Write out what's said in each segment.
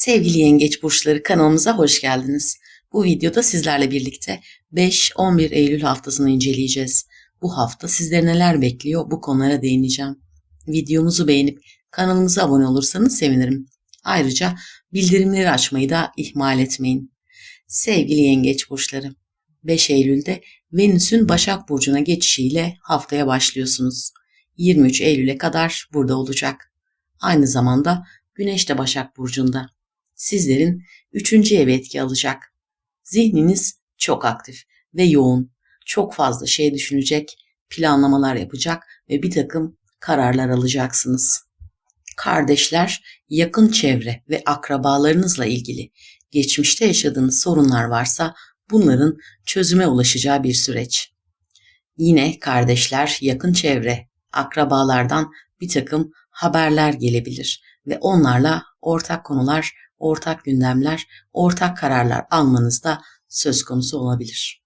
Sevgili yengeç burçları kanalımıza hoş geldiniz. Bu videoda sizlerle birlikte 5-11 Eylül haftasını inceleyeceğiz. Bu hafta sizleri neler bekliyor bu konulara değineceğim. Videomuzu beğenip kanalımıza abone olursanız sevinirim. Ayrıca bildirimleri açmayı da ihmal etmeyin. Sevgili yengeç burçları 5 Eylül'de Venüs'ün Başak Burcu'na geçişiyle haftaya başlıyorsunuz. 23 Eylül'e kadar burada olacak. Aynı zamanda Güneş de Başak Burcu'nda. Sizlerin üçüncü ev etki alacak. Zihniniz çok aktif ve yoğun. Çok fazla şey düşünecek, planlamalar yapacak ve bir takım kararlar alacaksınız. Kardeşler, yakın çevre ve akrabalarınızla ilgili geçmişte yaşadığınız sorunlar varsa bunların çözüme ulaşacağı bir süreç. Yine kardeşler, yakın çevre, akrabalardan bir takım haberler gelebilir ve onlarla ortak konular, ortak gündemler, ortak kararlar almanız da söz konusu olabilir.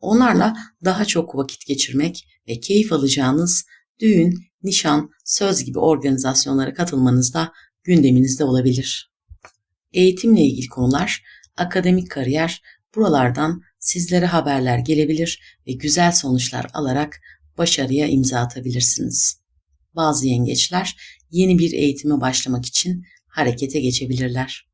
Onlarla daha çok vakit geçirmek ve keyif alacağınız düğün, nişan, söz gibi organizasyonlara katılmanız da gündeminizde olabilir. Eğitimle ilgili konular, akademik kariyer, buralardan sizlere haberler gelebilir ve güzel sonuçlar alarak başarıya imza atabilirsiniz. Bazı yengeçler yeni bir eğitime başlamak için harekete geçebilirler.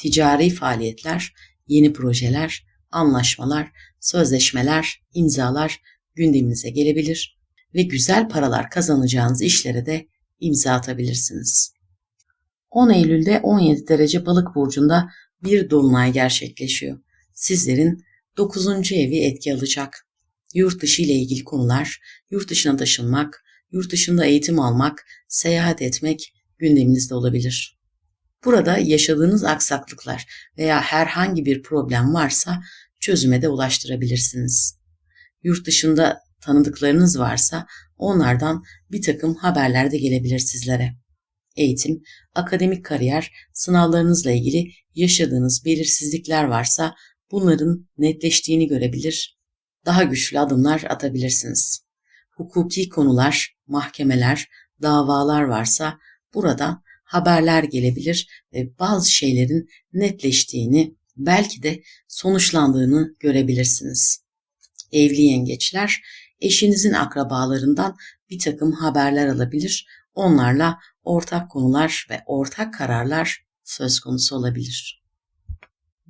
Ticari faaliyetler, yeni projeler, anlaşmalar, sözleşmeler, imzalar gündeminize gelebilir ve güzel paralar kazanacağınız işlere de imza atabilirsiniz. 10 Eylül'de 17 derece balık burcunda bir dolunay gerçekleşiyor. Sizlerin 9. evi etki alacak. Yurt dışı ile ilgili konular, yurt dışına taşınmak, yurt dışında eğitim almak, seyahat etmek gündeminizde olabilir. Burada yaşadığınız aksaklıklar veya herhangi bir problem varsa çözüme de ulaştırabilirsiniz. Yurt dışında tanıdıklarınız varsa onlardan bir takım haberler de gelebilir sizlere. Eğitim, akademik kariyer, sınavlarınızla ilgili yaşadığınız belirsizlikler varsa bunların netleştiğini görebilir, daha güçlü adımlar atabilirsiniz. Hukuki konular, mahkemeler, davalar varsa burada haberler gelebilir ve bazı şeylerin netleştiğini, belki de sonuçlandığını görebilirsiniz. Evli yengeçler eşinizin akrabalarından bir takım haberler alabilir, onlarla ortak konular ve ortak kararlar söz konusu olabilir.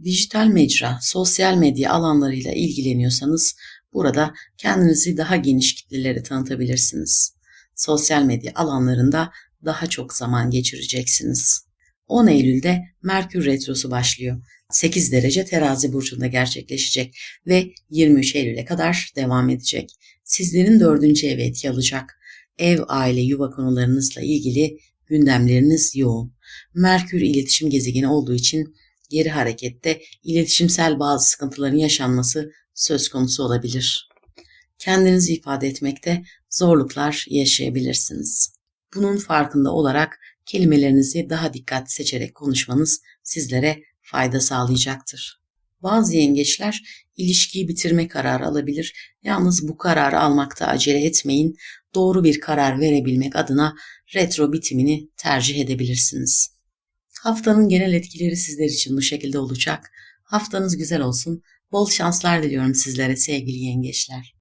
Dijital mecra, sosyal medya alanlarıyla ilgileniyorsanız burada kendinizi daha geniş kitlelere tanıtabilirsiniz. Sosyal medya alanlarında daha çok zaman geçireceksiniz. 10 Eylül'de Merkür Retrosu başlıyor. 8 derece terazi burcunda gerçekleşecek ve 23 Eylül'e kadar devam edecek. Sizlerin dördüncü evi etki alacak. Ev, aile, yuva konularınızla ilgili gündemleriniz yoğun. Merkür iletişim gezegeni olduğu için geri harekette iletişimsel bazı sıkıntıların yaşanması söz konusu olabilir. Kendinizi ifade etmekte zorluklar yaşayabilirsiniz. Bunun farkında olarak kelimelerinizi daha dikkatli seçerek konuşmanız sizlere fayda sağlayacaktır. Bazı yengeçler ilişkiyi bitirme kararı alabilir. Yalnız bu kararı almakta acele etmeyin. Doğru bir karar verebilmek adına retro bitimini tercih edebilirsiniz. Haftanın genel etkileri sizler için bu şekilde olacak. Haftanız güzel olsun. Bol şanslar diliyorum sizlere sevgili yengeçler.